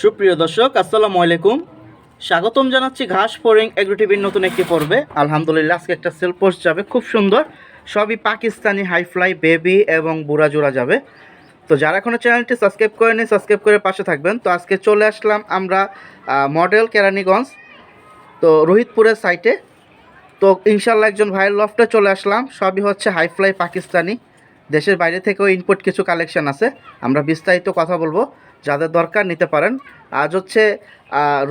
সুপ্রিয় দর্শক, আসসালামু আলাইকুম। স্বাগতম জানাচ্ছি ঘাস ফোরিং এগ্রো টিভির নতুন একটি পর্বে। আলহামদুলিল্লাহ, আজকে একটা সেল পোস্ট যাবে, খুব সুন্দর। সবই পাকিস্তানি হাই ফ্লাই বেবি এবং বুড়া জোড়া যাবে। তো যারা এখনও চ্যানেলটি সাবস্ক্রাইব করেনি সাবস্ক্রাইব করে পাশে থাকবেন। তো আজকে চলে আসলাম আমরা মডেল কেরানীগঞ্জ, তো রোহিতপুরের সাইটে তো ইনশাল্লাহ একজন ভাইয়ের লফটে চলে আসলাম। সবই হচ্ছে হাই ফ্লাই পাকিস্তানি। দেশের বাইরে থেকেও ইনপুট কিছু কালেকশন আছে। আমরা বিস্তারিত কথা বলব। যাদের দরকার নিতে পারেন। আজ হচ্ছে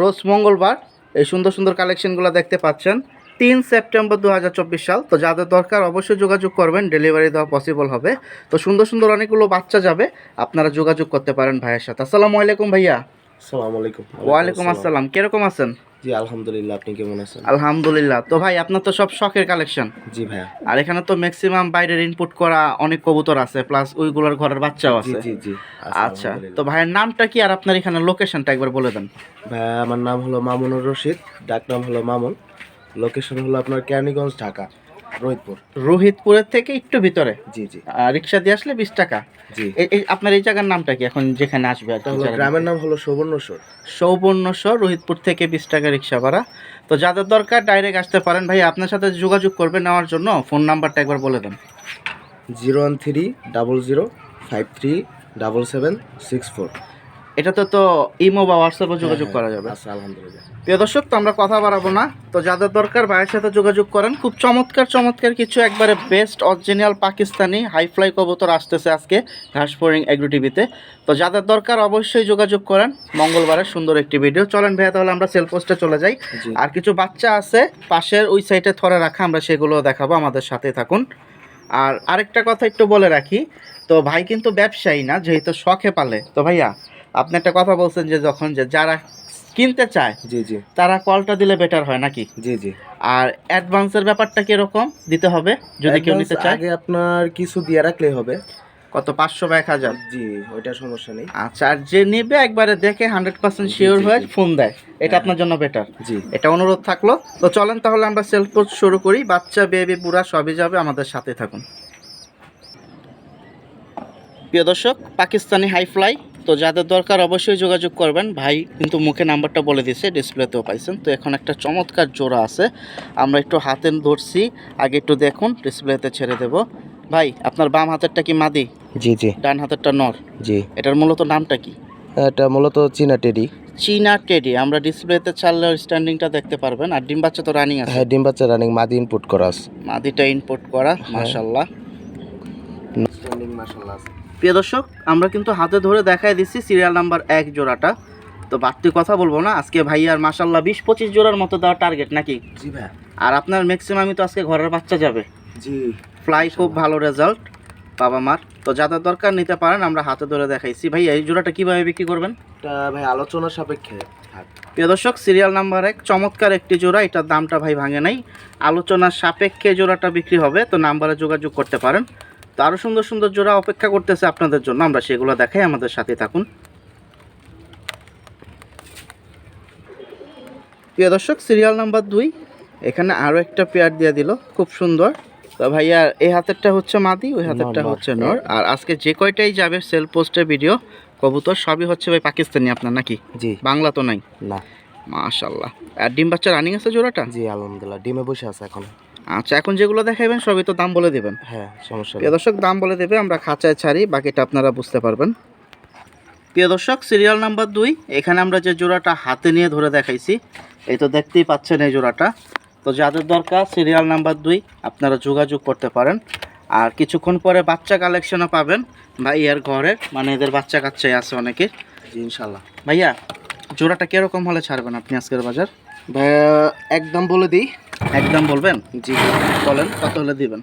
রোজ মঙ্গলবার এই সুন্দর সুন্দর কালেকশনগুলো দেখতে পাচ্ছেন। তিন সেপ্টেম্বর দু হাজার চব্বিশ সাল। তো যাদের দরকার অবশ্যই যোগাযোগ করবেন ডেলিভারি দেওয়া পসিবল হবে। তো সুন্দর সুন্দর অনেকগুলো বাচ্চা যাবে আপনারা যোগাযোগ করতে পারেন ভাইয়ের সাথে। আসসালামু আলাইকুম ভাইয়া। আসসালামু আলাইকুম। ওয়ালাইকুম আসসালাম। কীরকম আছেন? জি আলহামদুলিল্লাহ আপনি কেমন আছেন? আলহামদুলিল্লাহ। তো ভাই আপনার তো সব শখের কালেকশন জি ভাইয়া। আর এখানে তো ম্যাক্সিমাম বাইরের ইনপুট করা অনেক কবুতর আছে প্লাস ওইগুলোর ঘরের বাচ্চাও আছে। জি জি আচ্ছা তো ভাইয়ের নামটা কি? আর আপনার এখানে লোকেশনটা একবার বলে দেন। ভাইয়া আমার নাম হলো মামুনুর রশিদ ডাক নাম হলো মামুন। লোকেশন হলো আপনার কেরানীগঞ্জ ঢাকা। রোহিতপুর। রোহিতপুরের থেকে একটু ভিতরে? জি জি। আর রিক্সা দিয়ে আসলে বিশ টাকা? জি। এই আপনার এই জায়গার নামটা কি এখন যেখানে আসবে? গ্রামের নাম হলো সুবর্ণসর সৌবর্ণস্বর রোহিতপুর থেকে বিশ টাকা রিক্সা ভাড়া। তো যাদের দরকার ডাইরেক্ট আসতে পারেন ভাই আপনার সাথে যোগাযোগ করবে নেওয়ার জন্য। ফোন নাম্বারটা একবার বলে দেন। Zero one three double zero five three double seven six four. এটাতে তো ইমো বা হোয়াটসঅ্যাপে যোগাযোগ করা যাবে। আচ্ছা আলহামদুলিল্লাহ। প্রিয় দর্শক তো আমরা কথা বাড়াবো না। তো যাদের দরকার ভাইয়ের সাথে যোগাযোগ করেন খুব চমৎকার চমৎকার কিছু একবারে best original Pakistani high fly কবুতর আসতেছে আজকে ঘাস ফোরিং এগ্রো টিভিতে তো যাদের দরকার অবশ্যই যোগাযোগ করেন মঙ্গলবারের সুন্দর একটি ভিডিও চলেন ভাইয়া তাহলে আমরা সেল পোস্টে চলে যাই। আর কিছু বাচ্চা আছে পাশের ওই সাইডে থরে রাখা আমরা সেগুলো দেখাবো আমাদের সাথে থাকুন। আর আরেকটা কথা একটু বলে রাখি তো ভাই কিন্তু ব্যবসায়ী না যেহেতু শখে পালে। তো ভাইয়া আপনি একটা কথা বলছেন যে যখন যে যারা কিনতে চায় জি জি। তারা কলটা দিলে বেটার হয় নাকি? জি জি। আর অ্যাডভান্সের ব্যাপারটা কীরকম দিতে হবে যদি কেউ নিতে চায়? আগে আপনার কিছু দিয়ে রাখলে হবে। কত পাঁচশো বা এক হাজার? জি ওইটা সমস্যা নেই। আচ্ছা আর যে নেবে একবারে দেখে হান্ড্রেড পার্সেন্ট শিওর হয়ে ফোন দেয়। এটা হ্যাঁ। আপনার জন্য বেটার জি। এটা অনুরোধ থাকল। তো চলেন তাহলে আমরা সেল পোস্ট শুরু করি। বাচ্চা বেবি বুড়া সবই যাবে আমাদের সাথে থাকুন। প্রিয় দর্শক পাকিস্তানি হাই ফ্লাই তো যাদের দরকার অবশ্যই যোগাযোগ করবেন। ভাই কিন্তু মুখে নাম্বারটা বলে দিয়েছে ডিসপ্লেতেও পাইছেন। তো এখন একটা চমৎকার জোড়া আছে। আমরা একটু হাতে ধরছি আগে একটু দেখুন ডিসপ্লেতে ছেড়ে দেব। ভাই আপনার বাম হাতেরটা কি মাদি? জি জি। ডান হাতেরটা নর? জি। এটার মূলত নামটা কি? এটা মূলত চীনা টেডি। চীনা টেডি। আমরা ডিসপ্লেতে ছাড়লে স্ট্যান্ডিংটা দেখতে পারবেন। আর ডিম বাচ্চা তো রানিং আছে। হ্যাঁ ডিম বাচ্চা রানিং মাদি ইনপুট করা আছে। মাদিটা ইনপুট করা হ্যাঁ। মাশাল্লাহ স্ট্যান্ডিং মাশাআল্লাহ আছে। প্রিয় দর্শক আমরা কিন্তু হাতে ধরে দেখাই দিচ্ছি সিরিয়াল নাম্বার এক জোড়াটা। তো বাড়তি কথা বলব না আজকে ভাই আর মাশাল্লাহ বিশ পঁচিশ জোড়ার মতো দেওয়ার টার্গেট নাকি? জি ভাই। আর আপনার ম্যাক্সিমামই তো আজকে ঘরের বাচ্চা যাবে। জি। ফ্লাই খুব ভালো রেজাল্ট বাবা মার। তো যাদের দরকার নিতে পারেন আমরা হাতে ধরে দেখাইছি। ভাই এই জোড়াটা কীভাবে বিক্রি করবেন? ভাই আলোচনা সাপেক্ষে প্রিয় দর্শক সিরিয়াল নাম্বার এক চমৎকার একটি জোড়া। এটার দামটা ভাই ভাঙে নাই। আলোচনার সাপেক্ষে জোড়াটা বিক্রি হবে তো নাম্বারে যোগাযোগ করতে পারেন। তো আরও সুন্দর সুন্দর জোড়া অপেক্ষা করতেছে আপনাদের জন্য। আমরা সেগুলো দেখাই আমাদের সাথে থাকুন। প্রিয় দর্শক সিরিয়াল নাম্বার দুই। এখানে আরও একটা পেয়ার দিয়ে দিল খুব সুন্দর। তো ভাইয়া এই হাতেরটা হচ্ছে মাদি ওই হাতেরটা হচ্ছে নর। আর আজকে যে কয়টাই যাবে সেল পোস্টের ভিডিও কবুতর সবই হচ্ছে ভাই পাকিস্তানি আপনার নাকি? জি। বাংলা তো নাই? না। মাশাল্লাহ আর ডিম বাচ্চা রানিং আছে জোড়াটা? জি আলহামদুলিল্লাহ ডিমে বসে আছে এখন। আচ্ছা এখন যেগুলো দেখাবেন সবই তো দাম বলে দেবেন। হ্যাঁ সমস্যা প্রিয় দর্শক দাম বলে দেবে আমরা খাঁচায় ছাড়ি বাকিটা আপনারা বুঝতে পারবেন। প্রিয় দর্শক সিরিয়াল নাম্বার দুই এখানে আমরা যে জোড়াটা হাতে নিয়ে ধরে দেখাইছি এই তো দেখতেই পাচ্ছেন এই জোড়াটা। তো যাদের দরকার সিরিয়াল নাম্বার দুই আপনারা যোগাযোগ করতে পারেন। আর কিছুক্ষণ পরে বাচ্চা কালেকশনও পাবেন ভাইয়ার ঘরের মানে এদের বাচ্চা কাচ্চাই আছে অনেকের। জি ইনশাল্লাহ ভাইয়া জোড়াটা কীরকম হলে ছাড়বেন আপনি আজকের বাজার? ভাইয়া একদম বলে দিই একদম বলবেন? জি। বলেন কত হলে দিবেন?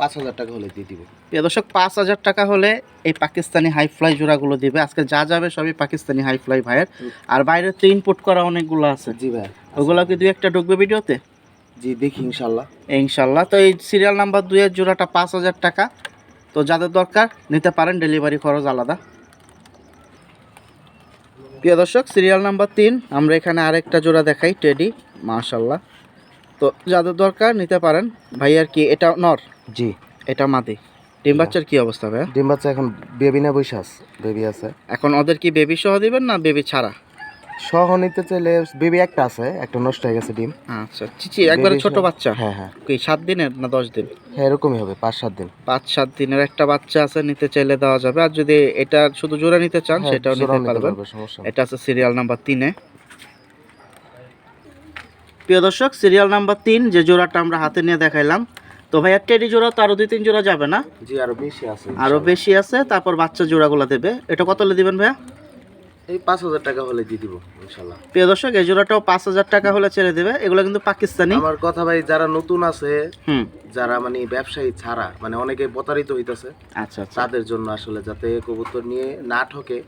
পাঁচ হাজার টাকা হলে দিয়ে দিব। প্রিয় দর্শক পাঁচ হাজার টাকা হলে এই পাকিস্তানি হাই ফ্লাই জোড়াগুলো দিবে। আজকে যা যাবে সবই পাকিস্তানি হাই ফ্লাই ভাইয়ের। আর বাইরে তো ইনপুট করা অনেকগুলো আছে। জি ভাই ওগুলো কি দুই একটা ঢুকবে ভিডিওতে? জি দেখি ইনশাল্লাহ। ইনশাল্লাহ। তো এই সিরিয়াল নাম্বার দুইয়ের জোড়াটা পাঁচ হাজার টাকা। তো যাদের দরকার নিতে পারেন ডেলিভারি খরচ আলাদা। প্রিয় দর্শক সিরিয়াল নাম্বার তিন আমরা এখানে আরেকটা জোড়া দেখাই টেডি মাশাল্লাহ। তো যাদের দরকার নিতে পারেন। ভাইয়ার কি এটা নর? জি। এটা মাদি। ডিম বাচ্চার কি অবস্থা ভাইয়া? ডিম বাচ্চা এখন বেবি না বৈশা আছে বেবি আছে। এখন ওদের কি বেবি সহ দিবেন না বেবি ছাড়া? সহ নিতে চাইলে বেবি একটা আছে একটা নষ্ট হয়ে গেছে ডিম। আচ্ছা চিচি একবারে ছোট বাচ্চা? হ্যাঁ হ্যাঁ। কি সাত দিনের না দশ দিন? হ্যাঁ এরকমই হবে পাঁচ সাত দিন। পাঁচ সাত দিনের একটা বাচ্চা আছে নিতে চাইলে দেওয়া যাবে। আর যদি এটা শুধু জোড়া নিতে চান হ্যাঁ, সেটাও নিতে পারবেন। এটা আছে সিরিয়াল নাম্বার তিনে। প্রিয় দর্শক সিরিয়াল নাম্বার তিন যে জোড়াটা আমরা হাতে নিয়ে দেখাইলাম। তো ভাইয়া টেডি জোড়া তো আরও দুই তিন জোড়া যাবে না? জি আরও বেশি আছে আরও বেশি আছে তারপর বাচ্চা জোড়াগুলো দেবে। এটা কত হলে দিবেন ভাইয়া? এই পাঁচ হাজার টাকা হলে দিয়ে দিব ইনশাল্লাহ প্রিয় দর্শক এই জোড়াটাও পাঁচ হাজার টাকা হলে ছেড়ে দেবে। এগুলো কিন্তু পাকিস্তানি। আমার কথা ভাই যারা নতুন আছে হুম। যারা মানে ব্যবসায়ী ছাড়া মানে অনেকে প্রতারিত হইতাছে আচ্ছা আচ্ছা। তাদের জন্য আসলে যাতে কবুতর নিয়ে না ঠকে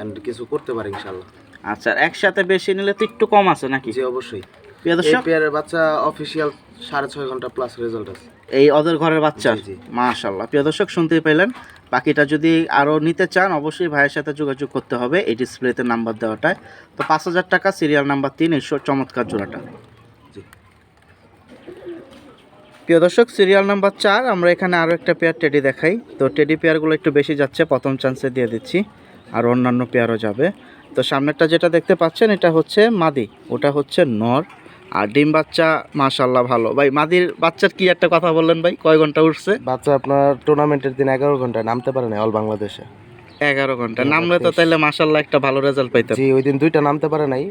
এন্ড কিছু করতে পারে ইনশাল্লাহ আচ্ছা একসাথে বেশি নিলে তো একটু কম আছে নাকি? জি অবশ্যই। প্রিয় এই দর্শক পেয়ারের বাচ্চা অফিসিয়াল সাড়ে ছয় ঘণ্টা প্লাস রেজাল্ট আছে। এই ওদের ঘরের বাচ্চা। মাশাল্লাহ প্রিয় দর্শক শুনতেই পেলেন বাকিটা যদি আরও নিতে চান অবশ্যই ভাইয়ের সাথে যোগাযোগ করতে হবে। এই ডিসপ্লেতে নাম্বার দেওয়াটায়। তো পাঁচ হাজার টাকা সিরিয়াল নাম্বার তিন এই চমৎকার জোড়াটা। প্রিয় দর্শক সিরিয়াল নাম্বার চার আমরা এখানে আরও একটা পেয়ার টেডি দেখাই। তো টেডি পেয়ারগুলো একটু বেশি যাচ্ছে প্রথম চান্সে দিয়ে দিচ্ছি। আর অন্যান্য পেয়ারও যাবে। তো সামনেরটা যেটা দেখতে পাচ্ছেন এটা হচ্ছে মাদি ওটা হচ্ছে নর। আর ডিম বাচ্চা মাশাল্লাহ ভালো। ভাই মাদির বাচ্চার কি একটা কথা বললেন ভাই? কয় ঘণ্টা উঠছে? বাচ্চা আপনার টুর্নামেন্টের দিন এগারো ঘন্টায় নামতে পারে না অল বাংলাদেশে এগারো ঘণ্টা। নামলে তো। তাইলে মাসাল্লাহ একটা ভালো রেজাল্ট পাইতেন জি ওই দিন দুইটা নামতে পারে নাই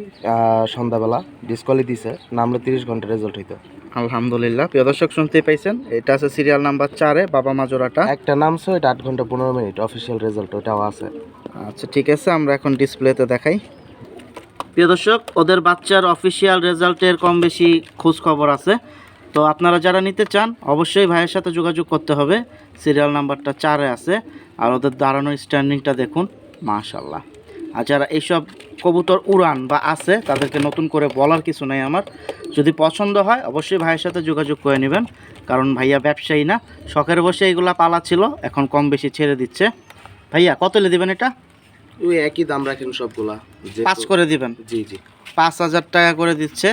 সন্ধ্যাবেলা। ডিসকলি দিছে নামলে তিরিশ ঘণ্টা রেজাল্ট হইতো। আলহামদুলিল্লাহ। প্রিয় দর্শক শুনতে পাইছেন? এটা আছে সিরিয়াল নাম্বার চারে বাবা মা জোড়াটা। একটা নামছে ওইটা আট ঘণ্টা পনেরো মিনিট অফিসিয়াল রেজাল্ট ওটাও আছে। আচ্ছা ঠিক আছে আমরা এখন ডিসপ্লেতে দেখাই। প্রিয় দর্শক, ওদের বাচ্চার অফিসিয়াল রেজাল্টের কম বেশি খোঁজ খবর আছে। তো আপনারা যারা নিতে চান, অবশ্যই ভাইয়ের সাথে যোগাযোগ করতে হবে। সিরিয়াল নাম্বারটা চারে আছে। আর ওদের দাঁড়ানো স্ট্যান্ডিংটা দেখুন মাশাল্লাহ আর যারা এইসব কবুতর উড়ান বা আছে, তাদেরকে নতুন করে বলার কিছু নেই আমার। যদি পছন্দ হয়, অবশ্যই ভাইয়ের সাথে যোগাযোগ করে নেবেন। কারণ ভাইয়া ব্যবসায়ী না, শখের বসে এগুলা পালা ছিল এখন কম বেশি ছেড়ে দিচ্ছে। ভাইয়া, কত দিবেন এটা? ওই একই দাম রাখেন সবগুলা। পাঁচ করে দিবেন? জি জি। পাঁচ হাজার টাকা করে দিচ্ছে।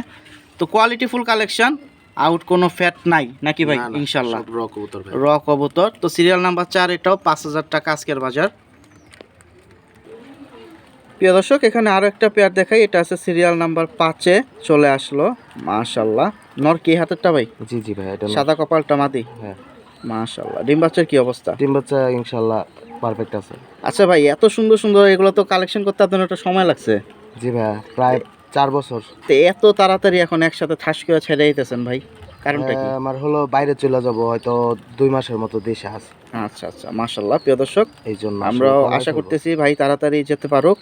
তো কোয়ালিটি ফুল কালেকশন আউট কোনো ফ্যাট নাই নাকি ভাই? ইনশাল্লাহ। র কবুতর র কবুতর। তো সিরিয়াল নাম্বার চার এটাও পাঁচ হাজার টাকা আজকের বাজার। প্রিয় দর্শক এখানে আরও একটা পেয়ার দেখাই। এটা আছে সিরিয়াল নাম্বার পাঁচে চলে আসলো। মাশাল্লাহ। নর কি হাতেরটা ভাই? জি জি ভাই এটা সাদা কপালটা মাদি। হ্যাঁ। মাশাল্লাহ। ডিম বাচ্চার কি অবস্থা? ডিম বাচ্চা ইনশাল্লাহ পারফেক্ট আছে। আচ্ছা ভাই এত সুন্দর সুন্দর এগুলো তো কালেকশন করতে আপনার একটা সময় লাগছে। জি ভাই প্রায় চার বছর। তো এত তাড়াতাড়ি এখন একসাথে ঠাস করে ছেড়ে দিতেছেন ভাই কারণটা কি? আমার হলো বাইরে চলে যাব হয়তো দুই মাসের মতো দেশে আছে। আচ্ছা আচ্ছা মাশাল্লাহ প্রিয় দর্শক। এই জন্য আমরাও আশা করতেছি ভাই তাড়াতাড়ি যেতে পারুক।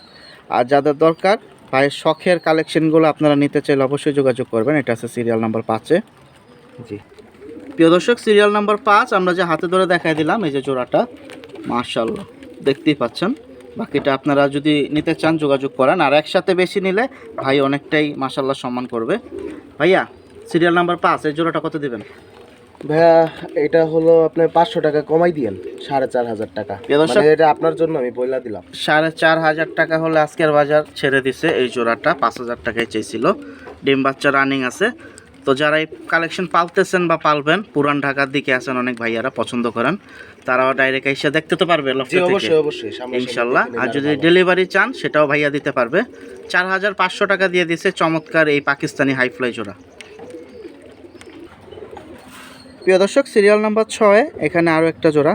আর যাদের দরকার ভাইয়ের শখের কালেকশনগুলো আপনারা নিতে চাইলে অবশ্যই যোগাযোগ করবেন। এটা আছে সিরিয়াল নাম্বার পাঁচে। জি। প্রিয় দর্শক সিরিয়াল নাম্বার পাঁচ আমরা যে হাতে ধরে দেখাই দিলাম এই যে জোড়াটা। মাশাল্লাহ দেখতেই পাচ্ছেন। বাকিটা আপনারা যদি নিতে চান যোগাযোগ করেন আর একসাথে বেশি নিলে ভাই অনেকটাই মার্শাল্লাহ সম্মান করবে। ভাইয়া সিরিয়াল নাম্বার পাঁচ এই জোড়াটা কত দিবেন? ভাইয়া এটা হলো আপনার পাঁচশো টাকা কমাই দিয়েন সাড়ে চার হাজার টাকা। মানে এটা আপনার জন্য আমি বইলা দিলাম। সাড়ে চার হাজার টাকা হলে আজকের বাজার ছেড়ে দিছে এই জোড়াটা পাঁচ হাজার টাকায় চেয়েছিল। ডিম বাচ্চা রানিং আছে। তো যারা এই কালেকশন পালতেছেন বা পালবেন পুরান ঢাকার দিকে আছেন অনেক ভাইয়ারা পছন্দ করেন তারাও ডাইরেক্ট এসে দেখতে তো পারবে লফটে অবশ্যই অবশ্যই ইনশাল্লাহ। আর যদি ডেলিভারি চান সেটাও ভাইয়া দিতে পারবে। চার হাজার পাঁচশো টাকা দিয়ে দিছে চমৎকার এই পাকিস্তানি হাই ফ্লাই জোড়া। প্রিয় দর্শক সিরিয়াল নাম্বার ছয় এখানে আরও একটা জোড়া।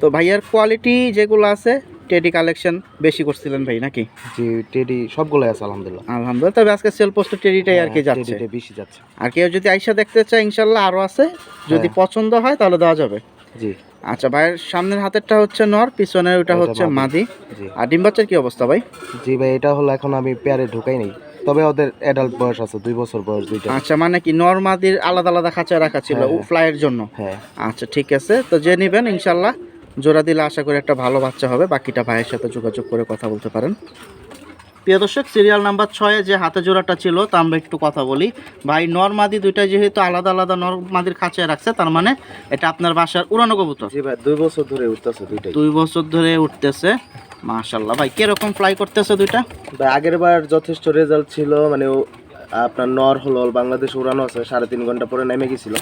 তো ভাইয়ার কোয়ালিটি যেগুলো আছে টেডি কালেকশন বেশি করছিলেন ভাই নাকি? জি টেডি সবগুলোই আছে আলহামদুলিল্লাহ। আলহামদুলিল্লাহ তবে আজকে সেল পোস্ট টেডিটাই আর কি হ্যাঁ, যাচ্ছে। বেশি যাচ্ছে। আর কেউ যদি আইসা দেখতে চায় ইনশাল্লাহ আরও আছে। যদি হ্যাঁ। পছন্দ হয় তাহলে দেওয়া যাবে। জি। আচ্ছা ভাইয়ের সামনের হাতেরটা হচ্ছে নর পিছনের ওটা হচ্ছে মাদি। আর ডিম বাচ্চার কি অবস্থা ভাই? জি ভাই এটা হলো এখন আমি পেয়ারে ঢুকাই নেই। তবে ওদের অ্যাডাল্ট বয়স আছে দুই বছর বয়স দুইটা। আচ্ছা মানে কি নর মাদির আলাদা আলাদা খাঁচা রাখা ছিল হ্যাঁ, হ্যাঁ। ফ্লাইয়ের জন্য? হ্যাঁ। আচ্ছা ঠিক আছে। তো যে নেবেন ইনশাল্লাহ জোড়া দিলে আশা করি একটা ভালো বাচ্চা হবে। বাকিটা ভাইয়ের সাথে যোগাযোগ করে কথা বলতে পারেন। প্রিয় দর্শক সিরিয়াল নাম্বার ছয়ে যে হাতে জোড়াটা ছিল তা আমরা একটু কথা বলি। ভাই নরমাদি দুইটা যেহেতু আলাদা আলাদা নরমাদির খাঁচায় রাখছে তার মানে এটা আপনার বাসার উড়ানো কবুতর। জি ভাই দুই বছর ধরে উঠতেছে দুইটা দুই বছর ধরে উঠতেছে মাশাল্লাহ ভাই কীরকম ফ্লাই করতেছে দুইটা? ভাই আগের বার যথেষ্ট রেজাল্ট ছিল মানে আপনার নর হলো বাংলাদেশ উড়ানো আছে সাড়ে তিন ঘণ্টা পরে নেমে গেছিল।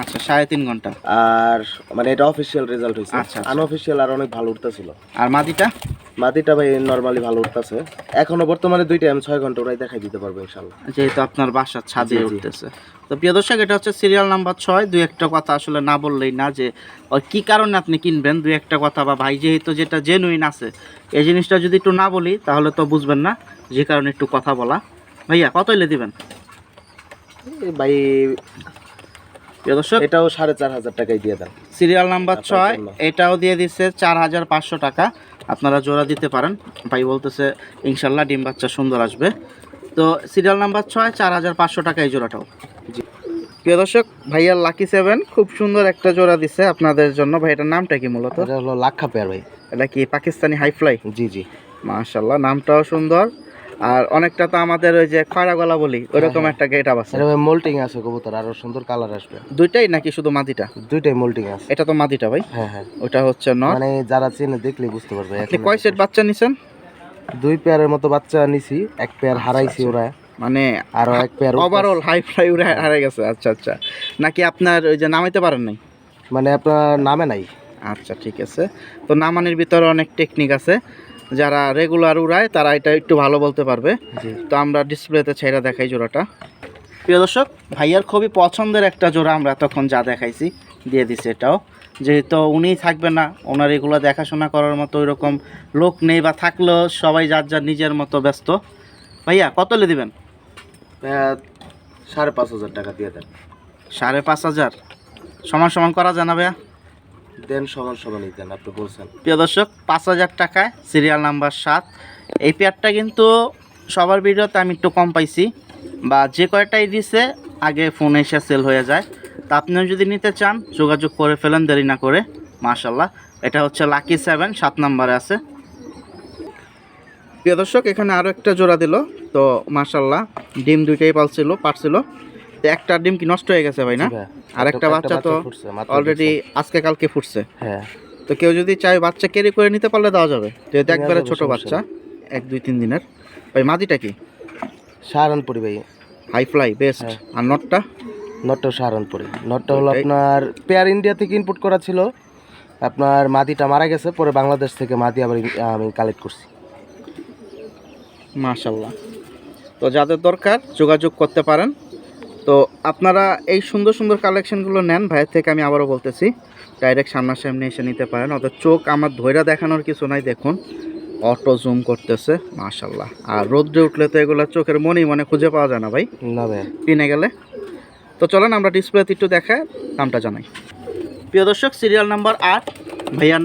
আচ্ছা সাড়ে তিন ঘণ্টা। আর মানে এটা অফিসিয়াল রেজাল্ট হয়েছে। আচ্ছা, আচ্ছা। আনঅফিসিয়াল আর অনেক ভালো উঠতেছিল আর মাদিটা? মাটিটা ভাই নর্মালি ভালো উঠতেছে এখনও বর্তমানে দুইটা আমি ছয় ঘণ্টা ওরাই দেখাই দিতে পারব ইনশাল্লাহ যেহেতু আপনার বাসার ছাদে। উঠতেছে তো প্রিয় দর্শক এটা হচ্ছে সিরিয়াল নাম্বার ছয়। দুই একটা কথা আসলে না বললেই না যে ওই কি কারণে আপনি কিনবেন দুই একটা কথা? বা ভাই যেহেতু যেটা জেনুইন আছে এই জিনিসটা যদি একটু না বলি তাহলে তো বুঝবেন না যে কারণে একটু কথা বলা। ভাইয়া কত এলে দিবেন? ভাই প্রিয় দর্শক এটাও সাড়ে চার হাজার টাকাই দিয়ে দেন। সিরিয়াল নাম্বার ছয় এটাও দিয়ে দিচ্ছে চার হাজার পাঁচশো টাকা। আপনারা জোড়া দিতে পারেন। ভাই বলতেছে ইনশাল্লাহ ডিম বাচ্চা সুন্দর আসবে। তো সিরিয়াল নাম্বার ছয় চার হাজার পাঁচশো টাকা এই জোড়াটাও। জি। প্রিয় দর্শক ভাইয়ার লাকি সেভেন খুব সুন্দর একটা জোড়া দিছে আপনাদের জন্য। ভাই এটার নামটা কি মূলত? এটা হলো লাক্ষা পেয়ার ভাই। এটা কি পাকিস্তানি হাই ফ্লাই জি জি। মাশাল্লাহ নামটাও সুন্দর। আর অনেকটা তো আমাদের ওই যে খয়রা গলা বলি ওইরকম হ্যাঁ। একটা গেট আছে। ভাই মোল্টিং আছে কবুতর আরও সুন্দর কালার আসবে। দুইটাই নাকি শুধু মাদিটা? দুইটাই মোল্টিং আছে। এটা তো মাদিটা ভাই? হ্যাঁ হ্যাঁ। ওটা হচ্ছে নট মানে যারা চেনে দেখলে বুঝতে পারবে আপনি কয় সেট বাচ্চা নিছেন? দুই পেয়ারের মতো বাচ্চা নিছি এক পেয়ার হারাইছি ওরা। মানে আরও এক পেয়ার ওভারঅল হাই ফ্লাই উড়ে হারিয়ে গেছে আচ্ছা আচ্ছা। নাকি আপনার ওই যে নামাইতে পারেন নাই? মানে আপনার নামে নাই। আচ্ছা ঠিক আছে। তো নামানোর ভিতরে অনেক টেকনিক আছে। যারা রেগুলার উড়ায় তারা এটা একটু ভালো বলতে পারবে। তো আমরা ডিসপ্লেতে ছেড়ে দেখাই জোড়াটা। প্রিয় দর্শক ভাইয়ার খুবই পছন্দের একটা জোড়া আমরা তখন যা দেখাইছি দিয়ে দিছি এটাও। যেহেতু উনিই থাকবে না ওনার এগুলো দেখাশোনা করার মতো ওইরকম লোক নেই বা থাকলেও সবাই যার যার নিজের মতো ব্যস্ত। ভাইয়া কত লে দিবেন? সাড়ে পাঁচ হাজার টাকা দিয়ে দেন। সাড়ে পাঁচ হাজার। সমান সমান করা যায় না ভাইয়া? দেন সমান সমানই দেন, আপনি বলছেন। প্রিয় দর্শক, পাঁচ হাজার টাকায় সিরিয়াল নাম্বার সাত। এই পেয়ারটা কিন্তু সবার ভিডিওতে আমি একটু কম পাইছি, বা যে কয়টাই দিছে, আগে ফোন এসে সেল হয়ে যায়। তা আপনিও যদি নিতে চান, যোগাযোগ করে ফেলেন, দেরি না করে মাশাল্লাহ এটা হচ্ছে লাকি সেভেন সাত নাম্বারে আছে। প্রিয় দর্শক, এখানে আরও একটা জোড়া দিল। তো মাশাল্লাহ ডিম দুইটাই পালছিল, পারছিল। একটা ডিম কি নষ্ট হয়ে গেছে ভাই না? আর একটা বাচ্চা তো অলরেডি আজকে কালকে ফুটছে। হ্যাঁ। তো কেউ যদি চায় বাচ্চা ক্যারি করে নিতে পারলে দেওয়া যাবে। যেহেতু একবারে ছোট বাচ্চা এক দুই তিন দিনের। ভাই মাদিটা কি? সাহারানপুরি ভাই। High fly best. আর নটটা? নটটা সাহারানপুরি নটটা হলো আপনার পেয়ার ইন্ডিয়া থেকে ইনপুট করা ছিল। আপনার মাদিটা মারা গেছে পরে বাংলাদেশ থেকে মাদি আবার আমি কালেক্ট করছি। মাশাল্লাহ তো যাদের দরকার যোগাযোগ করতে পারেন। তো আপনারা এই সুন্দর সুন্দর কালেকশনগুলো নেন ভাইয়ের থেকে আমি আবারও বলতেছি। ডাইরেক্ট সামনাসামনি এসে নিতে পারেন। অত চোখ আমার ধৈরা দেখানোর কিছু নাই দেখুন। অটো জুম করতেছে মাশাল্লাহ আর রোদ্রে উঠলে তো এগুলো চোখের মনেই মনে খুঁজে পাওয়া যায় না ভাই। না ভাই। কিনে গেলে। তো চলেন আমরা ডিসপ্লেতে একটু দেখায় দামটা জানাই। প্রিয় দর্শক সিরিয়াল নাম্বার আট। ভাইয়ান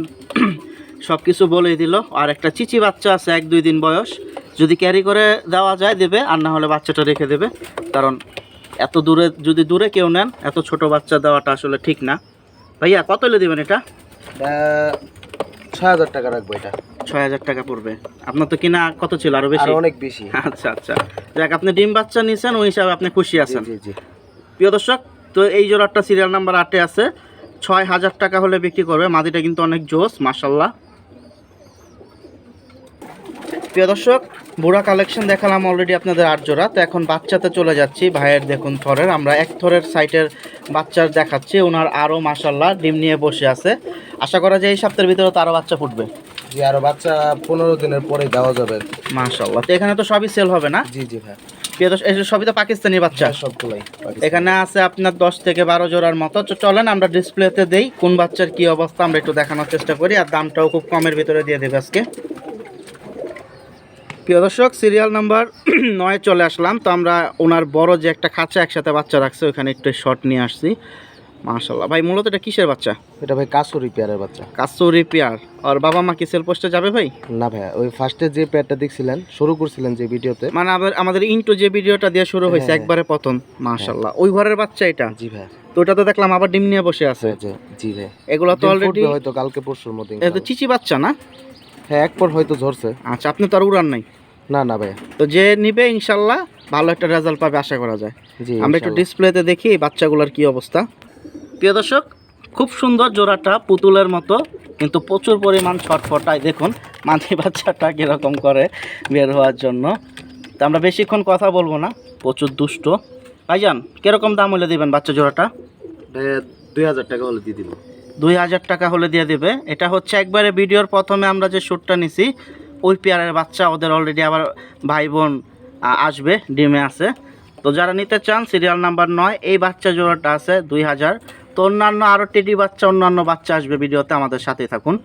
সব কিছু বলেই দিল। আর একটা চিচি বাচ্চা আছে এক দুই দিন বয়স। যদি ক্যারি করে দেওয়া যায় দেবে আর না হলে বাচ্চাটা রেখে দেবে। কারণ এত দূরে যদি দূরে কেউ নেন এত ছোট বাচ্চা দেওয়াটা আসলে ঠিক না। ভাইয়া কত হলে দেবেন এটা? ছয় হাজার টাকা রাখব এটা। ছয় হাজার টাকা পড়বে। আপনার তো কিনা কত ছিল? আরও বেশি? অনেক বেশি। আচ্ছা আচ্ছা। যাক আপনি ডিম বাচ্চা নিয়েছেন ওই হিসাবে আপনি খুশি আছেন। জি জি প্রিয় দর্শক তো এই জোড়াটা সিরিয়াল নাম্বার আটে আছে। ছয় হাজার টাকা হলে বিক্রি করবে। মাদিটা কিন্তু অনেক জোস মাসাল্লাহ প্রিয় দর্শক বুড়া কালেকশন দেখালাম অলরেডি আপনাদের আট জোড়া তো এখন বাচ্চাতে চলে যাচ্ছি। ভাইয়ের দেখুন থরের। আমরা এক থরের সাইটের বাচ্চার দেখাচ্ছি। ওনার আরও মাসাল্লাহ ডিম নিয়ে বসে আছে। আশা করা যায় এই সপ্তাহের ভিতরে তো আরও বাচ্চা ফুটবে। জি আরও বাচ্চা পনেরো দিনের পরে দেওয়া যাবে। মাসাল্লাহ তো এখানে তো সবই সেল হবে না? জি জি ভাই। প্রিয় সবই তো পাকিস্তানি বাচ্চা। সবগুলোই এখানে আছে আপনার দশ থেকে বারো জোড়ার মতো। চলেন আমরা ডিসপ্লেতে দেই কোন বাচ্চার কি অবস্থা আমরা একটু দেখানোর চেষ্টা করি। আর দামটাও খুব কমের ভিতরে দিয়ে দেবে আজকে। প্রিয় দর্শক সিরিয়াল নাম্বার নয় চলে আসলাম। তো আমরা ওনার বড় যে একটা খাঁচা একসাথে বাচ্চা রাখছে ওখানে একটু শর্ট নিয়ে আসছি। মাশাল্লাহ ভাই মূলত এটা কিসের বাচ্চা? এটা ভাই কাসুরি পেয়ারের বাচ্চা। কাস্তুরি পেয়ার। আর বাবা মা কি সেল পোস্টে যাবে ভাই? না ভাই ওই ফার্স্টে যে পেয়ারটা দেখছিলেন শুরু করছিলেন যে ভিডিওতে। মানে আমাদের ইন্টু যে ভিডিওটা দিয়ে শুরু হয়েছে হ্যাঁ। একবারে প্রথম। মাশাল্লাহ ওই ঘরের বাচ্চা এটা? জি ভাই। তো ওটা তো দেখলাম আবার ডিম নিয়ে বসে আছে। জি জি ভাই। এগুলো তো অলরেডি হয়তো কালকে পরশুর মধ্যে এটা তো চিচি বাচ্চা না? হ্যাঁ এক পর হয়তো ঝরছে। আচ্ছা আপনি তো আর উড়ান নাই? না না ভাই তো যে নিবে ইনশাল্লাহ ভালো একটা রেজাল্ট পাবে আশা করা যায়। জি আমরা একটু ডিসপ্লেতে দেখি এই বাচ্চাগুলোর কি অবস্থা। প্রিয় দর্শক খুব সুন্দর জোড়াটা পুতুলের মতো কিন্তু প্রচুর পরিমাণ ছটফটায়। দেখুন মাঝি বাচ্চাটা কীরকম করে বের হওয়ার জন্য। তো আমরা বেশিক্ষণ কথা বলব না প্রচুর দুষ্ট। ভাইজান কীরকম দাম হলে দিবেন বাচ্চা জোড়াটা? ভাইয়া দুই হাজার টাকা হলে দিয়ে দিব। দুই হাজার টাকা হলে দিয়ে দেবে। এটা হচ্ছে একবারে ভিডিওর প্রথমে আমরা যে শ্যুটটা নিছি, ওই পেয়ারের বাচ্চা, ওদের অলরেডি আবার ভাই বোন আসবে, ডিমে আছে। তো যারা নিতে চান সিরিয়াল নাম্বার নয়, এই বাচ্চা জোড়াটা আছে দুই হাজার। তো অন্যান্য আরও টেডি বাচ্চা, অন্যান্য বাচ্চা আসবে ভিডিওতে, আমাদের সাথেই থাকুন।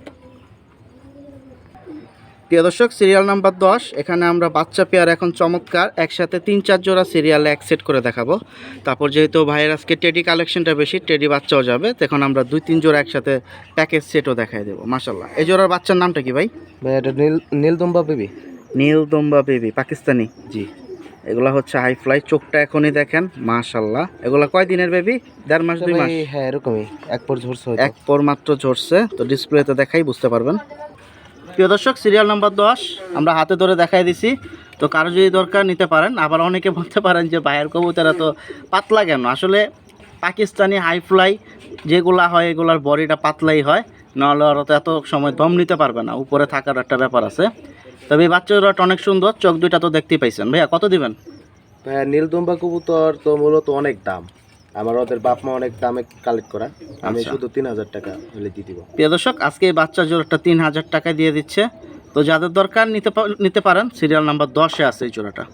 প্রিয় দর্শক সিরিয়াল নাম্বার দশ। এখানে আমরা বাচ্চা পেয়ার এখন চমৎকার। একসাথে তিন চার জোড়া সিরিয়ালে এক সেট করে দেখাবো। তারপর যেহেতু ভাইয়ের আজকে টেডি কালেকশনটা বেশি টেডি বাচ্চাও যাবে। তখন আমরা দুই তিন জোড়া একসাথে প্যাকেজ সেটও দেখাই দেবো। মাসাল্লাহ এই জোড়ার বাচ্চার নামটা কি ভাই? ভাই এটা নীল নীলদম্বা বেবি নীলদম্বা বেবি পাকিস্তানি? জি। এগুলা হচ্ছে হাই ফ্লাই চোখটা এখনই দেখেন। মাশাল্লাহ এগুলা কয় দিনের বেবি দেড় মাস দুই মাস? হ্যাঁ এরকমই। এক পর ঝরছে এক পর মাত্র ঝরছে। তো ডিসপ্লেতে দেখাই বুঝতে পারবেন। প্রিয় দর্শক সিরিয়াল নাম্বার দশ, আমরা হাতে ধরে দেখাই দিছি। তো কারও যদি দরকার নিতে পারেন, আবার অনেকে বলতে পারেন যে ভাইয়ের কবুতরা তো পাতলা কেন? আসলে পাকিস্তানি হাই ফ্লাই যেগুলা হয়, এগুলার বডিটা পাতলাই হয়, নাহলে ওরা তো এত সময় দম নিতে পারবে না। উপরে থাকার একটা ব্যাপার আছে। তবে এই বাচ্চাগুলোটা অনেক সুন্দর, চোখ দুইটা তো দেখতেই পাইছেন। ভাইয়া, কত দিবেন? ভাইয়া, নীলদম্বা কবুতর তো মূলত অনেক দাম। আমার ওদের বাপ মা অনেক দামে কালেক্ট করা। আমি আচ্ছা। শুধু তিন হাজার টাকা হলে দিয়ে দিব। প্রিয় দর্শক আজকে এই বাচ্চা জোড়াটা তিন হাজার টাকা দিয়ে দিচ্ছে। তো যাদের দরকার নিতে নিতে পারেন সিরিয়াল নাম্বার দশে আছে এই জোড়াটা।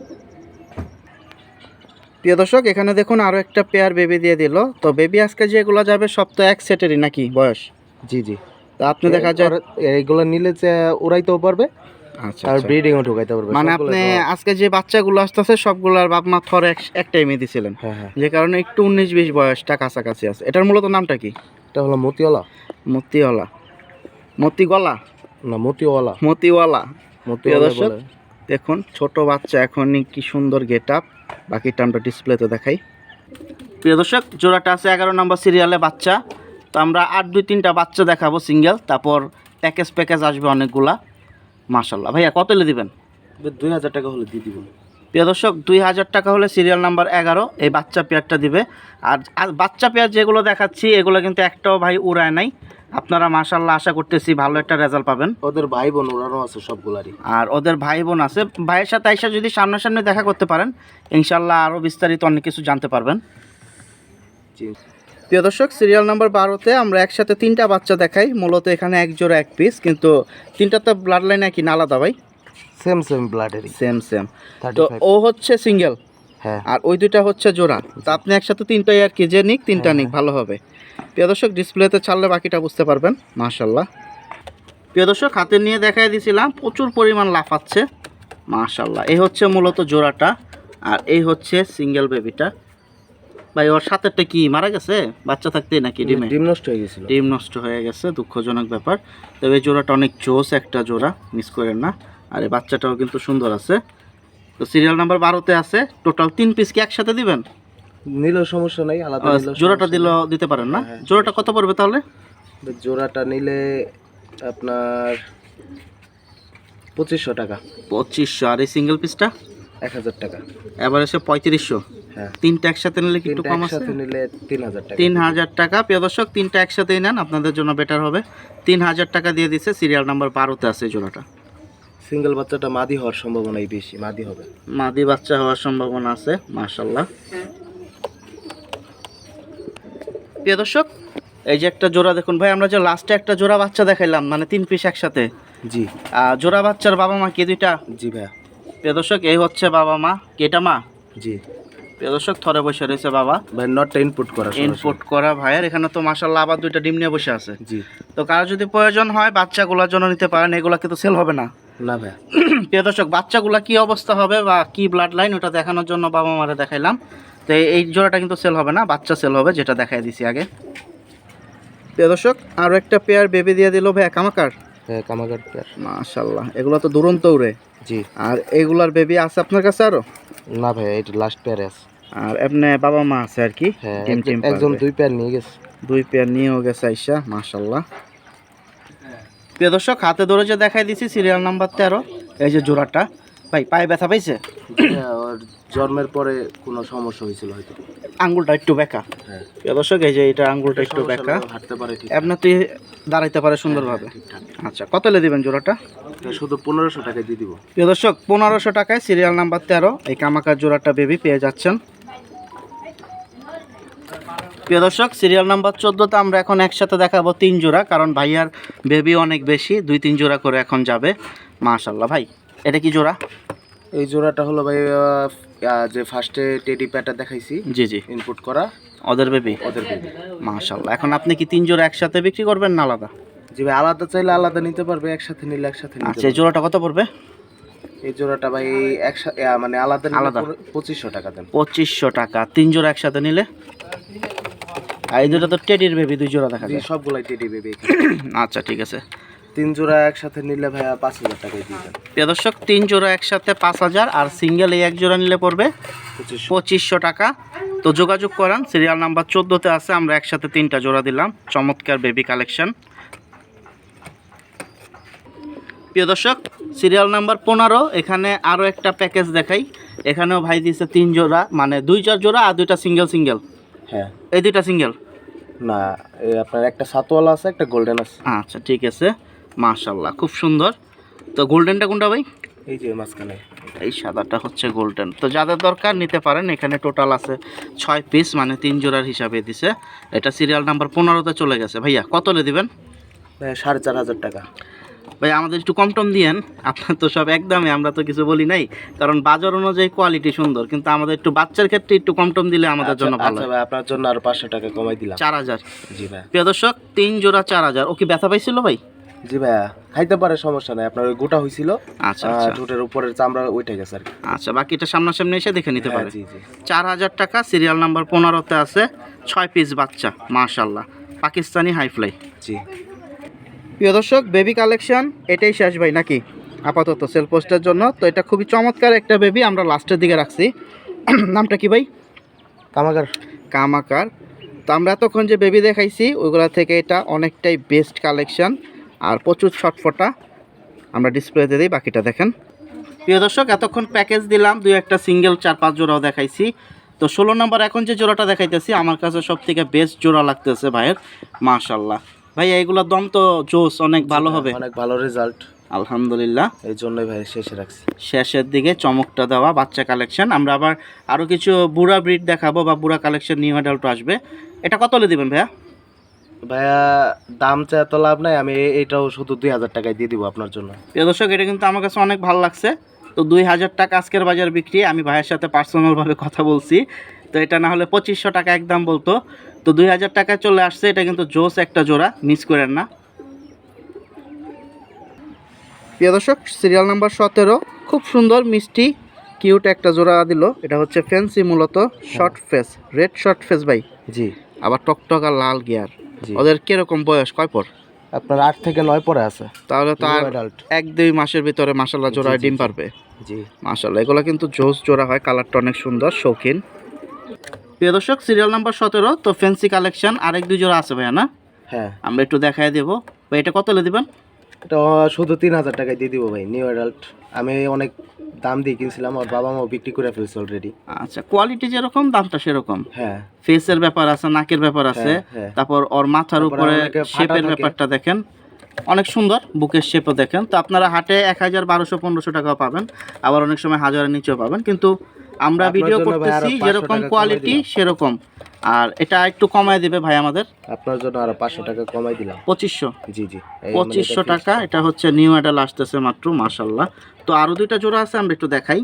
প্রিয় দর্শক এখানে দেখুন আরও একটা পেয়ার বেবি দিয়ে দিল। তো বেবি আজকে যেগুলো যাবে সব তো এক সেটেরই নাকি বয়স? জি জি। তো আপনি দেখা যায় এইগুলো নিলে যে উড়াইতেও পারবে। আচ্ছা আর আচ্ছা। ব্রিডিংও ঢুকাইতে পারবে। মানে আপনি আজকে যে বাচ্চাগুলো আসতেছে সবগুলোর বাপ মা থরে এক এক টাইমে দিছিলেন। হ্যাঁ হ্যাঁ। যে কারণে একটু উনিশ বিশ বয়সটা কাছাকাছি আছে। এটার মূলত নামটা কি? এটা হলো মতিওয়ালা। মতিওয়ালা। মতিগলা না মতিওয়ালা। মতিওয়ালা। মতিওয়ালা দেখুন ছোট বাচ্চা এখনই কি সুন্দর গেট আপ বাকিটা আমরা ডিসপ্লেতে দেখাই। প্রিয় দর্শক জোড়াটা আছে এগারো নম্বর সিরিয়ালে বাচ্চা। তো আমরা আট দুই তিনটা বাচ্চা দেখাবো সিঙ্গেল তারপর প্যাকেজ প্যাকেজ আসবে অনেকগুলা। মাশাল্লাহ ভাইয়া কত এলে দিবেন? দুই হাজার টাকা হলে দিয়ে দিব। প্রিয় দর্শক দুই হাজার টাকা হলে সিরিয়াল নাম্বার এগারো এই বাচ্চা পেয়ারটা দিবে। আর বাচ্চা পেয়ার যেগুলো দেখাচ্ছি এগুলো কিন্তু একটাও ভাই উড়ায় নাই। আপনারা মাশাল্লাহ আশা করতেছি ভালো একটা রেজাল্ট পাবেন। ওদের ভাই বোন ওরানো আছে সবগুলারই। আর ওদের ভাই বোন আছে। ভাইয়ের সাথে আইসা যদি সামনাসামনি দেখা করতে পারেন ইনশাল্লাহ আরও বিস্তারিত অনেক কিছু জানতে পারবেন। জি। প্রিয় দর্শক সিরিয়াল নাম্বার বারোতে আমরা একসাথে তিনটা বাচ্চা দেখাই। মূলত এখানে এক জোড়া এক পিস কিন্তু তিনটা তো ব্লাড লাইন একই না আলাদা ভাই? সেম সেম ব্লাডেরই সেম সেম তো ও হচ্ছে সিঙ্গেল হ্যাঁ। আর ওই দুইটা হচ্ছে জোড়া। তো আপনি একসাথে তিনটাই আর কি যে নিক তিনটা নিক ভালো হবে। প্রিয় দর্শক ডিসপ্লেতে ছাড়লে বাকিটা বুঝতে পারবেন মাশাল্লাহ প্রিয় দর্শক হাতে নিয়ে দেখাই দিয়েছিলাম প্রচুর পরিমাণ লাফাচ্ছে। মাশাল্লাহ এই হচ্ছে মূলত জোড়াটা আর এই হচ্ছে সিঙ্গেল বেবিটা ভাই ওর সাথেরটা কি মারা গেছে? বাচ্চা থাকতেই নাকি ডিমে? ডিম নষ্ট হয়ে গেছিল। ডিম নষ্ট হয়ে গেছে দুঃখজনক ব্যাপার। তবে এই জোড়াটা অনেক জোস একটা জোড়া মিস করেন না। আর এই বাচ্চাটাও কিন্তু সুন্দর আছে। তো সিরিয়াল নাম্বার বারোতে আছে। টোটাল তিন পিস কি একসাথে দিবেন? নিলেও সমস্যা নাই আলাদা জোড়াটা দিল দিতে পারেন না? হ্যাঁ। জোড়াটা কত পড়বে তাহলে? জোড়াটা নিলে আপনার পঁচিশশো টাকা। পঁচিশশো। আর এই সিঙ্গেল পিসটা এক হাজার টাকা। এবার এসে পঁয়ত্রিশশো। হ্যাঁ তিনটা একসাথে নিলে কি একটু কম আছে? নিলে তিন হাজার টাকা। তিন হাজার টাকা। প্রিয় দর্শক তিনটা একসাথেই নেন আপনাদের জন্য বেটার হবে। তিন হাজার টাকা দিয়ে দিচ্ছে সিরিয়াল নাম্বার বারোতে আছে জোড়াটা। সিঙ্গেল বাচ্চাটা মাদি হওয়ার সম্ভাবনাই বেশি মাদি হবে। মাদি বাচ্চা হওয়ার সম্ভাবনা আছে মাশাল্লাহ প্রিয় দর্শক এই যে একটা জোড়া দেখুন ভাই আমরা যে লাস্টে একটা জোড়া বাচ্চা দেখাইলাম মানে তিন পিস একসাথে। জি। জোড়া বাচ্চার বাবা মা কে দুইটা? জি ভাইয়া। প্রিয় দর্শক এই হচ্ছে বাবা মা কেটা মা? জি। প্রিয় দর্শক থরে বসে রয়েছে বাবা। ভাই নটটা ইনপুট করা। ইনপুট করা ভাইয়ের। এখানে তো মাসাল্লাহ আবার দুইটা ডিম নিয়ে বসে আছে। জি। তো কারও যদি প্রয়োজন হয় বাচ্চাগুলোর জন্য নিতে পারেন। এগুলা কিন্তু সেল হবে না। না ভাইয়া প্রিয় দর্শক বাচ্চাগুলা কি অবস্থা হবে বা কি ব্লাড লাইন ওটা দেখানোর জন্য বাবা মারে দেখাইলাম। তো এই- জোড়াটা কিন্তু সেল হবে না বাচ্চা সেল হবে যেটা দেখাই দিছি আগে। প্রিয় দর্শক আরও একটা পেয়ার বেবি দিয়ে দিল ভাই কামাকার। হ্যাঁ কামাগার পেয়ার মাশাল্লাহ এগুলো তো দুরন্ত উড়ে। জি। আর এগুলার বেবি আছে আপনার কাছে আরও? না ভাই এটা লাস্ট পেয়ারে আছে। আর এমনি বাবা মা আছে আর কি? হ্যাঁ একজন দুই পেয়ার নিয়ে গেছে। দুই পেয়ার নিয়েও গেছে আইসা মাশাল্লাহ প্রিয় দর্শক হাতে ধরে যে দেখাই দিছি সিরিয়াল নাম্বার তেরো এই যে জোড়াটা। ভাই পায়ে ব্যথা পাইছে? হ্যাঁ, ওর জন্মের পরে কোনো সমস্যা হয়েছিল হয়তো। আঙ্গুলটা একটু বেঁকা। হ্যাঁ। দর্শক এই যে এটা আঙ্গুলটা একটু বেঁকা। হাঁটতে পারে ঠিক এমনিতে দাঁড়াইতে পারে সুন্দরভাবে। আচ্ছা কত লে দিবেন জোড়াটা? শুধু পনেরোশো টাকায় দিয়ে দিব। প্রিয় দর্শক পনেরোশো টাকায় সিরিয়াল নাম্বার তেরো এই কামাকার জোড়াটা বেবি পেয়ে যাচ্ছেন। প্রিয় দর্শক সিরিয়াল নাম্বার চোদ্দোতে আমরা এখন একসাথে দেখাবো তিন জোড়া কারণ ভাইয়ার বেবি অনেক বেশি দুই তিন জোড়া করে এখন যাবে। মাশাল্লাহ ভাই। এটা কি জোড়া? এই জোড়াটা হলো ভাই যে ফার্স্টে টেডি প্যাটা দেখাইছি জি জি। ইনপুট করা। ওদের বেবি ওদের বেবি মাশাল্লাহ এখন আপনি কি তিন জোড়া একসাথে বিক্রি করবেন না আলাদা? যে ভাই আলাদা চাইলে আলাদা নিতে পারবে একসাথে নিলে একসাথে নিতে আচ্ছা এই জোড়াটা কত পড়বে? এই জোড়াটা ভাই একসাথে মানে আলাদা আলাদা। পঁচিশশো টাকা দেন। পঁচিশশো টাকা। তিন জোড়া একসাথে নিলে? আর এই দুটো তো টেডির বেবি দুই জোড়া দেখা যায়। সবগুলাই টেডি বেবি আচ্ছা ঠিক আছে। তিন জোড়া একসাথে নিলে ভাইয়া পাঁচ হাজার টাকায় দিয়ে দেন। প্রিয় দর্শক তিন জোড়া একসাথে পাঁচ হাজার আর সিঙ্গেল এই এক জোড়া নিলে পড়বে পঁচিশশো। টাকা। তো যোগাযোগ করান সিরিয়াল নাম্বার চোদ্দোতে আছে আমরা একসাথে তিনটা জোড়া দিলাম। চমৎকার বেবি কালেকশন প্রিয় দর্শক সিরিয়াল নাম্বার পনেরো এখানে আরও একটা প্যাকেজ দেখাই। এখানেও ভাই দিয়েছে তিন জোড়া মানে দুই চার জোড়া আর দুইটা সিঙ্গেল সিঙ্গেল হ্যাঁ। এই দুইটা সিঙ্গেল না আপনার একটা সাতওয়ালা আছে একটা গোল্ডেন আছে। আচ্ছা ঠিক আছে। মাশাল্লাহ খুব সুন্দর। তো গোল্ডেনটা কোনটা ভাই? এই যে মাঝখানে। এই সাদাটা হচ্ছে গোল্ডেন। তো যাদের দরকার নিতে পারেন এখানে টোটাল আছে ছয় পিস মানে তিন জোড়ার হিসাবে দিছে। এটা সিরিয়াল নাম্বার পনেরোতে চলে গেছে। ভাইয়া কত লে দিবেন? সাড়ে চার হাজার টাকা। ভাই আমাদের একটু কম টম দিয়েন। আপনার তো সব একদমই আমরা তো কিছু বলি নাই। কারণ বাজার অনুযায়ী কোয়ালিটি সুন্দর কিন্তু আমাদের একটু বাচ্চার ক্ষেত্রে একটু কম টম দিলে আমাদের জন্য আচ্ছা, ভালো। আচ্ছা ভাই আপনার জন্য আর পাঁচশো টাকা কমাই দিলাম। চার হাজার। জি ভাই। প্রিয় দর্শক তিন জোড়া চার হাজার। ও কি ব্যথা পাইছিল ভাই? জি ভাইয়া খাইতে পারে সমস্যা নাই আপনার ওই গোটা হয়েছিল আচ্ছা আচ্ছা। ঠোঁটের উপরের চামড়া উঠে গেছে আর কি। আচ্ছা বাকিটা সামনাসামনি এসে দেখে নিতে হ্যাঁ, পারে। জি জি। চার হাজার টাকা সিরিয়াল নাম্বার পনেরোতে আছে ছয় পিস বাচ্চা মাশাল্লাহ পাকিস্তানি হাইফ্লাই জি। প্রিয় দর্শক বেবি কালেকশন এটাই শেষ ভাই নাকি? আপাতত সেল পোস্টের জন্য। তো এটা খুবই চমৎকার একটা বেবি আমরা লাস্টের দিকে রাখছি। নামটা কি ভাই? কামাকার। কামাকার। তো আমরা এতক্ষণ যে বেবি দেখাইছি ওইগুলা থেকে এটা অনেকটাই বেস্ট কালেকশন আর প্রচুর ছটফটা আমরা ডিসপ্লেতে দিই বাকিটা দেখেন। প্রিয় দর্শক এতক্ষণ প্যাকেজ দিলাম দুই একটা সিঙ্গেল চার পাঁচ জোড়াও দেখাইছি। তো ষোলো নম্বর এখন যে জোড়াটা দেখাইতেছি আমার কাছে সব থেকে বেস্ট জোড়া লাগতেছে ভাইয়ের মাশাল্লাহ ভাই এইগুলোর দম তো জোস অনেক ভালো হবে। অনেক ভালো রেজাল্ট আলহামদুলিল্লাহ। এই জন্যই ভাই শেষে রাখছি। শেষের দিকে চমকটা দেওয়া বাচ্চা কালেকশন আমরা আবার আরও কিছু বুড়া ব্রিড দেখাবো বা বুড়া কালেকশন নিউ অ্যাডাল্ট আসবে। এটা কত হলে দিবেন ভাইয়া? ভাইয়া দাম চা এত লাভ নাই আমি এইটাও শুধু দুই হাজার টাকায় দিয়ে দিব আপনার জন্য। প্রিয় দর্শক এটা কিন্তু আমার কাছে অনেক ভালো লাগছে। তো দুই হাজার টাকা আজকের বাজার বিক্রি আমি ভাইয়ের সাথে পার্সোনালভাবে কথা বলছি। তো এটা না হলে পঁচিশশো টাকা একদম বলতো। তো দুই হাজার টাকা চলে আসছে এটা কিন্তু জোস একটা জোড়া মিস করেন না। প্রিয় দর্শক সিরিয়াল নাম্বার সতেরো খুব সুন্দর মিষ্টি কিউট একটা জোড়া দিল। এটা হচ্ছে ফ্যান্সি মূলত short face red short face ভাই। জি। আবার টকটকা লাল গিয়ার ওদের কীরকম বয়স? কয় পর? আপনার আট থেকে নয় পরে আছে। তাহলে তো আর এক দুই মাসের ভিতরে মাসাল্লাহ জোড়ায় ডিম পারবে। জি। মাসাল্লাহ এগুলো কিন্তু জোস জোড়া হয় কালারটা অনেক সুন্দর শৌখিন। প্রিয় দর্শক সিরিয়াল নাম্বার সতেরো তো ফ্যান্সি কালেকশন আরেক দুই জোড়া আছে ভাইয়া না? হ্যাঁ। আমরা একটু দেখাই দেবো। এটা কত লে দিবেন? এটা শুধু তিন হাজার টাকায় দিয়ে দিব ভাই নিউ অ্যাডাল্ট আমি অনেক দাম দিয়ে কিনছিলাম আর বাবা মাও বিক্রি করে ফেলছে অলরেডি আচ্ছা কোয়ালিটি যেরকম দামটা সেরকম। হ্যাঁ। ফেসের ব্যাপার আছে নাকের ব্যাপার আছে হ্যাঁ, হ্যাঁ। তারপর ওর মাথার উপরে শেপের ব্যাপারটা দেখেন অনেক সুন্দর বুকের শেপও দেখেন। তো আপনারা হাটে এক হাজার বারোশো পনেরোশো টাকাও পাবেন আবার অনেক সময় হাজারের নিচেও পাবেন কিন্তু আমরা ভিডিও করতেছি যেরকম কোয়ালিটি সেরকম। আর এটা একটু কমায় দিবে ভাই আমাদের। আপনার জন্য আরও পাঁচশো টাকা কমাই দিলাম। পঁচিশশো। জি জি। মানে পঁচিশশো টাকা এটা হচ্ছে নিউ অ্যাডাল আসতেছে মাত্র মাশাল্লাহ তো আরও দুইটা জোড়া আছে আমরা একটু দেখাই।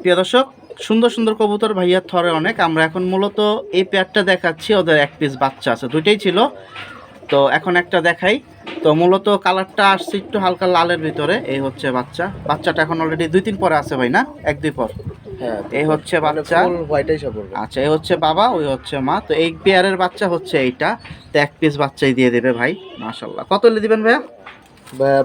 প্রিয় দর্শক সুন্দর সুন্দর কবুতর ভাইয়ার থরে অনেক। আমরা এখন মূলত এই পেয়ারটা দেখাচ্ছি ওদের এক পিস বাচ্চা আছে দুইটাই ছিল। তো এখন একটা দেখাই। তো মূলত কালারটা আসছে একটু হালকা লালের ভিতরে এই হচ্ছে বাচ্চা। বাচ্চাটা এখন অলরেডি দুই তিন পরে আছে ভাই না? এক দুই পর। হ্যাঁ এই হচ্ছে বাচ্চা। আচ্ছা এই হচ্ছে বাবা ওই হচ্ছে মা। তো এই পেয়ারের বাচ্চা হচ্ছে এইটা। তো এক পিস বাচ্চাই দিয়ে দেবে ভাই মাশাল্লাহ কত হলে দিবেন ভাইয়া?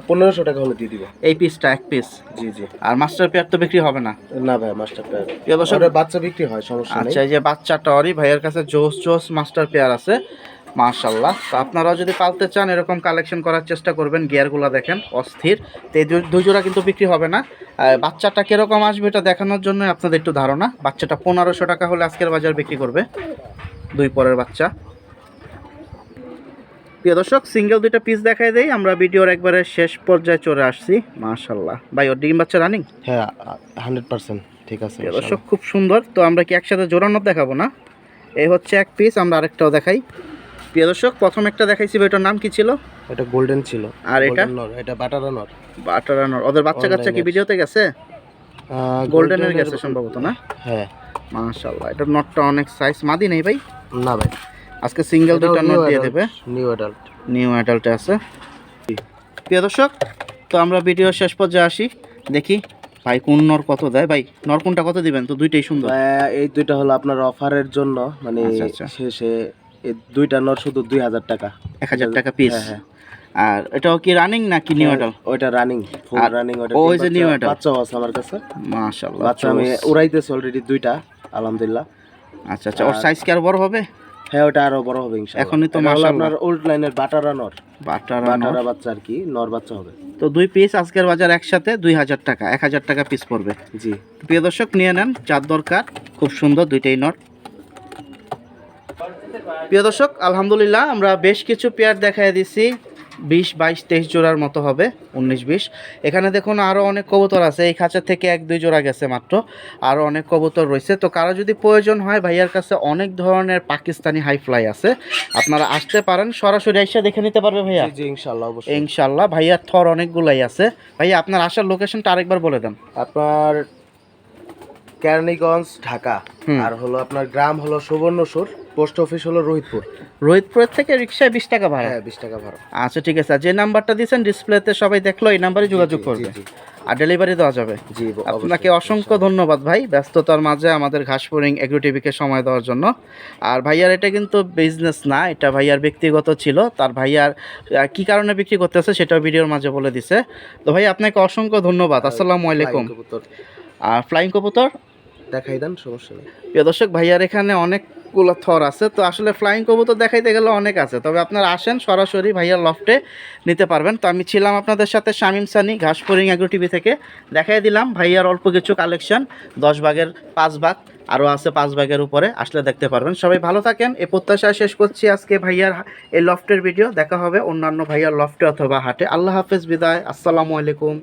পনেরোশো টাকা হলে দিয়ে দিব এই পিসটা এক পিস জি জি। আর মাস্টার পেয়ার তো বিক্রি হবে না? না ভাই মাস্টার পেয়ার প্রিয় বাচ্চা বিক্রি হয় সমস্যা আচ্ছা এই যে বাচ্চাটা ওরই ভাইয়ের কাছে জোস জোস মাস্টার পেয়ার আছে। মাশাল্লাহ তো আপনারা যদি পালতে চান এরকম কালেকশন করার চেষ্টা করবেন গিয়ারগুলো দেখেন অস্থির। তো এই দুই- জোড়া কিন্তু বিক্রি হবে না। বাচ্চাটা কীরকম আসবে এটা দেখানোর জন্য আপনাদের একটু ধারণা। বাচ্চাটা পনেরোশো টাকা হলে আজকের বাজার বিক্রি করবে দুই পরের বাচ্চা। প্রিয় দর্শক সিঙ্গেল দুইটা পিস দেখাই দেই। আমরা ভিডিওর একবারে শেষ পর্যায়ে চলে আসছি। মাশাল্লাহ ভাই ওর ডিম বাচ্চা রানিং হ্যাঁ হান্ড্রেড পার্সেন্ট ঠিক আছে প্রিয় দর্শক খুব সুন্দর। তো আমরা কি একসাথে জোরানো দেখাবো না? এই হচ্ছে এক পিস আমরা আরেকটাও দেখাই। প্রিয় দর্শক প্রথম একটা দেখাইছি ভাই, এটার নাম কি ছিল? এটা গোল্ডেন ছিল। আর এটা? এটা বাটারা নর বাটারানোর ওদের বাচ্চা কাচ্চা কি। ভিডিওতে গেছে? গোল্ডেনের গেছে সম্ভবত না? হ্যাঁ। মাশাল্লাহ এটার নটটা অনেক সাইজ মাদি নেই ভাই? না ভাই। আজকে সিঙ্গেল দুইটা নট দিয়ে দেবে। নিউ অ্যাডাল্ট নিউ অ্যাডাল্টে আছে। প্রিয় দর্শক তো আমরা ভিডিও শেষ পর্যায়ে আসি। দেখি ভাই কোন নর কত দেয়। ভাই নর কোনটা কত দিবেন? তো দুইটাই সুন্দর। এই দুইটা হলো আপনার অফারের জন্য। মানে আচ্ছা, আচ্ছা। শেষে এই দুইটা নর শুধু দুই হাজার টাকা। এক হাজার টাকা পিস হ্যাঁ, হ্যাঁ। আর এটাও কি রানিং নাকি নিউ অ্যাডাল ওইটা রানিং ফুল রানিং ওইটা ওই যে বাচ্চা- new adult। বাচ্চাও আছে আমার কাছে। মাশাল্লাহ বাচ্চা আমি উড়াইতেছি অলরেডি দুইটা আলহামদুলিল্লাহ। আচ্ছা আচ্ছা ওর সাইজ কি আর বড় হবে? হ্যাঁ ওটা আরও বড় হবে ইনশাআল্লাহ। এখনই তো মাশাআল্লাহ। আপনার ওল্ড লাইনের বাটারা নর। বাটার বাটারা বাচ্চা আর কি নর বাচ্চা হবে। তো দুই পিস আজকের বাজার একসাথে দুই হাজার টাকা এক হাজার টাকা পিস পড়বে। জি। প্রিয় দর্শক নিয়ে নেন চার দরকার খুব সুন্দর দুইটাই নট প্রিয় দর্শক আলহামদুলিল্লাহ আমরা বেশ কিছু পেয়ার দেখাই দিছি। বিশ বাইশ তেইশ জোড়ার মতো হবে উনিশ বিশ। এখানে দেখুন আরও অনেক কবুতর আছে এই খাঁচা থেকে এক দুই জোড়া গেছে মাত্র আরও অনেক কবুতর রয়েছে। তো কারও যদি প্রয়োজন হয় ভাইয়ার কাছে অনেক ধরনের পাকিস্তানি হাই ফ্লাই আছে আপনারা আসতে পারেন সরাসরি এসে দেখে নিতে পারবে ভাইয়া। অবশ্যই। ইনশাল্লাহ ভাইয়ার থর অনেকগুলাই আছে। ভাইয়া আপনার আসার লোকেশনটা আরেকবার বলে দেন। আপনার কেরানীগঞ্জ ঢাকা। আর হলো আপনার গ্রাম হলো সুবর্ণসুর পোস্ট অফিস হলো রোহিতপুর। রোহিতপুরের থেকে রিক্সায় বিশ টাকা ভাড়া। হ্যাঁ বিশ টাকা ভাড়া। আচ্ছা ঠিক আছে। যে নাম্বারটা দিয়েছেন ডিসপ্লেতে সবাই দেখল এই নাম্বারে যোগাযোগ করবে। আর ডেলিভারি দেওয়া যাবে। জি আপনাকে অসংখ্য ধন্যবাদ ভাই ব্যস্ততার মাঝে আমাদের ঘাসপুরিং এগ্রো টিভিকে সময় দেওয়ার জন্য। আর ভাইয়ার এটা কিন্তু বিজনেস না এটা ভাইয়ার ব্যক্তিগত ছিল। তার ভাইয়ার কি কারণে বিক্রি করতেছে সেটাও ভিডিওর মাঝে বলে দিছে। তো ভাই আপনাকে অসংখ্য ধন্যবাদ। আসসালামু আলাইকুম। আর ফ্লাইং কবুতর দেখাই দেন, সমস্যা নেই। প্রিয় দর্শক, ভাইয়ার এখানে অনেকগুলো থর আছে, তো আসলে ফ্লাইং কবুতর দেখাইতে গেলে অনেক আছে। তবে আপনারা আসেন, সরাসরি ভাইয়ার লফটে নিতে পারবেন। তো আমি ছিলাম আপনাদের সাথে শামিম সানি, ঘাসপুরিং অ্যাগ্রো টিভি থেকে। দেখাই দিলাম, ভাইয়ার অল্প কিছু কালেকশন দশ ভাগের পাঁচ ভাগ, আরও আছে পাঁচ ভাগের উপরে, আসলে দেখতে পারবেন। সবাই ভালো থাকেন, এ প্রত্যাশায় শেষ করছি আজকে ভাইয়ার এই লফটের ভিডিও দেখা হবে অন্যান্য ভাইয়ার লফটে অথবা হাটে। আল্লাহ হাফেজ, বিদায়, আসসালামু আলাইকুম।